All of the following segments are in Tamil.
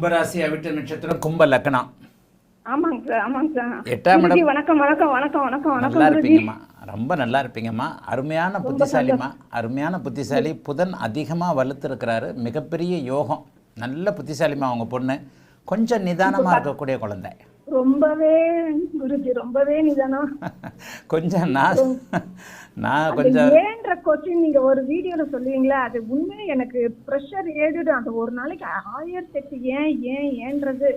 கும்பராசி அவிட்ட நட்சத்திரம் கும்ப லக்னம். ஆமாங்க சார் ஆமாங்க சார். எட்டாம் குருஜி இடம் வணக்கம் வணக்கம் வணக்கம் வணக்கம் நல்லா இருப்பீங்கம்மா. ரொம்ப நல்லா இருப்பீங்கம்மா. அருமையான புத்திசாலிம்மா. அருமையான புத்திசாலி. புதன் அதிகமாக வலுத்திருக்கிறாரு. மிகப்பெரிய யோகம். நல்ல புத்திசாலிம்மா அவங்க பொண்ணு. கொஞ்சம் நிதானமாக இருக்கக்கூடிய குழந்தை. ரொம்பவே குருஜி ரொம்பவே நிதானம். கொஞ்சம் நான் நான் அந்த கொஞ்சம் ஏன்ற கொஸ்டின் நீங்க ஒரு வீடியோல சொல்லுவீங்களா அது உண்மையே எனக்கு ப்ரெஷர் ஏறிடும். அது ஒரு நாளைக்கு ஆயிரத்தி எட்டு ஏன் ஏன் ஏன்றது.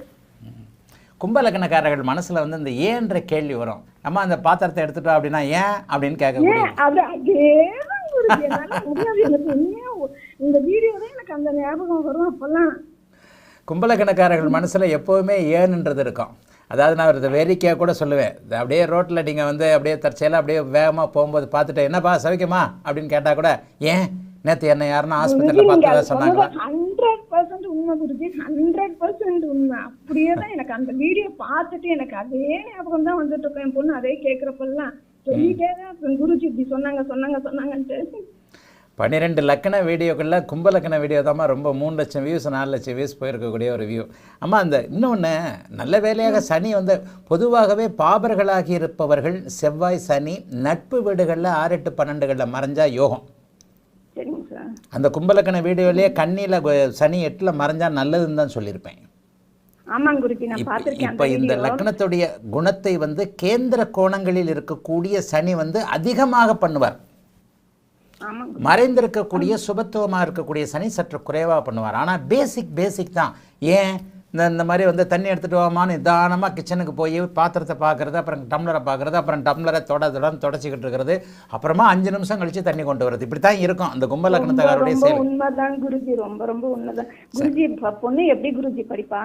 கும்பலக்கணக்காரர்கள் மனசுல வந்து இந்த ஏன்ற கேள்வி வரும். அம்மா அந்த பாத்திரத்தை எடுத்துட்டு வா அப்படின்னா ஏன்? அப்படின்னு ஒ- இந்த வீடியோ தான் எனக்கு அந்த ஞாபகம் வரும் அப்பெல்லாம். கும்பலக்கணக்காரர்கள் மனசுல எப்போவுமே ஏன்ன்றது இருக்கும். அதாவது நான் ஒரு வேடிக்கையாக கூட சொல்லுவேன். அப்படியே ரோட்டில் நீங்கள் வந்து அப்படியே தற்செயலாக அப்படியே வேகமாக போகும்போது பார்த்துட்டு என்னப்பா சவிக்கமா? அப்படின்னு கேட்டால் கூட ஏன்? நேற்று என்ன யாருன்னா ஆஸ்பத்திரியில் பார்த்ததா சொன்னாங்களா? ஹண்ட்ரட் பர்சன்ட் உண்மை குருஜி. ஹண்ட்ரட் பர்சன்ட் உண்மை. அப்படியே தான் எனக்கு அந்த வீடியோ பார்த்துட்டு எனக்கு அதே ஞாபகம் தான் வந்துட்டு இருக்கேன் என் பொண்ணு அதே கேட்குறப்பெல்லாம் சொல்லிட்டே தான் குருஜி இப்படி சொன்னாங்க சொன்னாங்க சொன்னாங்கன்ட்டு. பன்னிரெண்டு லக்கண வீடியோக்களில் கும்பலக்கண வீடியோ தாம்மா ரொம்ப மூணு லட்சம் வியூஸ் நாலு லட்சம் வியூஸ் போயிருக்கக்கூடிய ஒரு வியூ அம்மா அந்த இன்னொன்று நல்ல வேலையாக சனி வந்து பொதுவாகவே பாபர்களாகி இருப்பவர்கள் செவ்வாய் சனி நட்பு வீடுகளில் ஆறு எட்டு பன்னெண்டுகளில் மறைஞ்சா யோகம். அந்த கும்பலக்கண வீடியோலேயே கண்ணியில் சனி எட்டில் மறைஞ்சா நல்லதுன்னு தான் சொல்லியிருப்பேன். இப்போ இந்த லக்னத்துடைய குணத்தை வந்து கேந்திர கோணங்களில் இருக்கக்கூடிய சனி வந்து அதிகமாக பண்ணுவார். மறைந்திருக்கக்கூடிய சுபத்துவமாக இருக்கக்கூடிய சனி சற்று குறைவாக பண்ணுவார். ஆனால் பேசிக் பேசிக் தான். ஏன்? இந்த இந்த மாதிரி வந்து தண்ணி எடுத்துகிட்டு வாமான்னு நிதானமாக கிச்சனுக்கு போய் பாத்திரத்தை பார்க்குறது அப்புறம் டம்ளரை பார்க்குறது அப்புறம் டம்ளரை தொட தொடன்னு தொடச்சிக்கிட்டு இருக்கிறது. அப்புறமா அஞ்சு நிமிஷம் கழித்து தண்ணி கொண்டு வருது இப்படி தான் இருக்கும். அந்த கும்ப லக்னத்துக்காரருடைய ரொம்ப செயல். உண்மைதான் குருஜி. ரொம்ப ரொம்ப உண்மைதான். குருஜி பொண்ணு எப்படி குருஜி படிப்பா?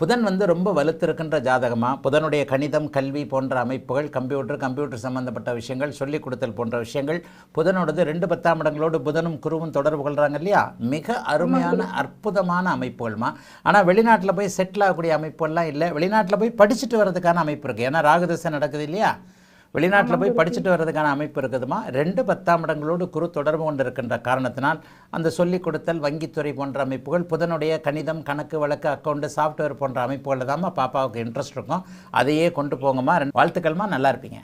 புதன் வந்து ரொம்ப வலுத்திருக்கின்ற ஜாதகமாக புதனுடைய கணிதம் கல்வி போன்ற அமைப்புகள் கம்ப்யூட்டர் கம்ப்யூட்டர் சம்பந்தப்பட்ட விஷயங்கள் சொல்லிக் கொடுத்தல் போன்ற விஷயங்கள் புதனோடது ரெண்டு பத்தாம் இடங்களோடு புதனும் குருவும் தொடர்பு கொள்கிறாங்க இல்லையா? மிக அருமையான அற்புதமான அமைப்புகள்மா. ஆனால் வெளிநாட்டில் போய் செட்டில் ஆகக்கூடிய அமைப்புகள்லாம் இல்லை. வெளிநாட்டில் போய் படிச்சுட்டு வர்றதுக்கான அமைப்பு இருக்குது ஏன்னா ராகதசை நடக்குது இல்லையா? வெளிநாட்டில் போய் படிச்சுட்டு வர்றதுக்கான அமைப்பு இருக்குதுமா? ரெண்டு பத்தாம் இடங்களோடு குரு தொடர்பு கொண்டு இருக்கின்ற காரணத்தினால் அந்த சொல்லிக் கொடுத்தல் வங்கித்துறை போன்ற அமைப்புகள் புதனுடைய கணிதம் கணக்கு வழக்கு அக்கௌண்ட் சாஃப்ட்வேர் போன்ற அமைப்புகளில் தாம்மா பாப்பாவுக்கு இன்ட்ரெஸ்ட் இருக்கும். அதையே கொண்டு போங்கம்மா. வாழ்த்துக்கள்மா. நல்லா இருப்பீங்க.